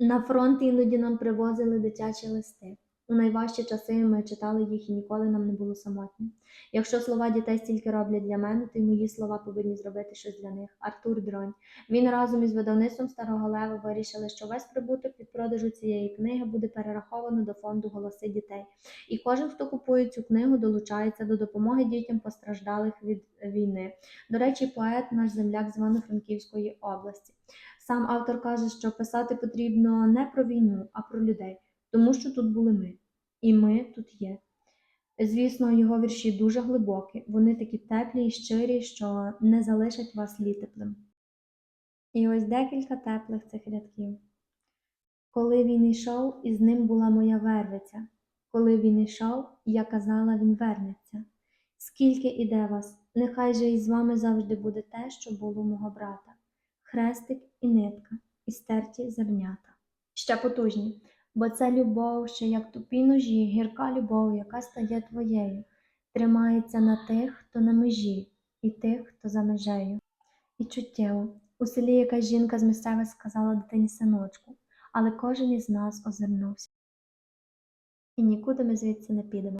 На фронт іноді нам привозили дитячі листи. У найважчі часи ми читали їх і ніколи нам не було самотньо. Якщо слова дітей стільки роблять для мене, то й мої слова повинні зробити щось для них. Артур Дронь. Він разом із видавництвом Старого Лева вирішили, що весь прибуток від продажу цієї книги буде перераховано до фонду Голоси дітей. І кожен, хто купує цю книгу, долучається до допомоги дітям постраждалих від війни. До речі, поет наш земляк з Івано-Франківської області. Сам автор каже, що писати потрібно не про війну, а про людей, тому що тут були ми, і ми тут є. Звісно, його вірші дуже глибокі, вони такі теплі і щирі, що не залишать вас літеплим. І ось декілька теплих цих рядків. Коли він йшов, і з ним була моя вервиця. Коли він йшов, я казала, він вернеться. Скільки іде вас, нехай же і з вами завжди буде те, що було мого брата хрестик і нитка, і стерті зернята. Ще потужні, бо це любов, що як тупі ножі, гірка любов, яка стає твоєю, тримається на тих, хто на межі, і тих, хто за межею. І чуттєво, у селі якась жінка з місцевих сказала дитині синочку, але кожен із нас озирнувся. І нікуди ми звідси не підемо.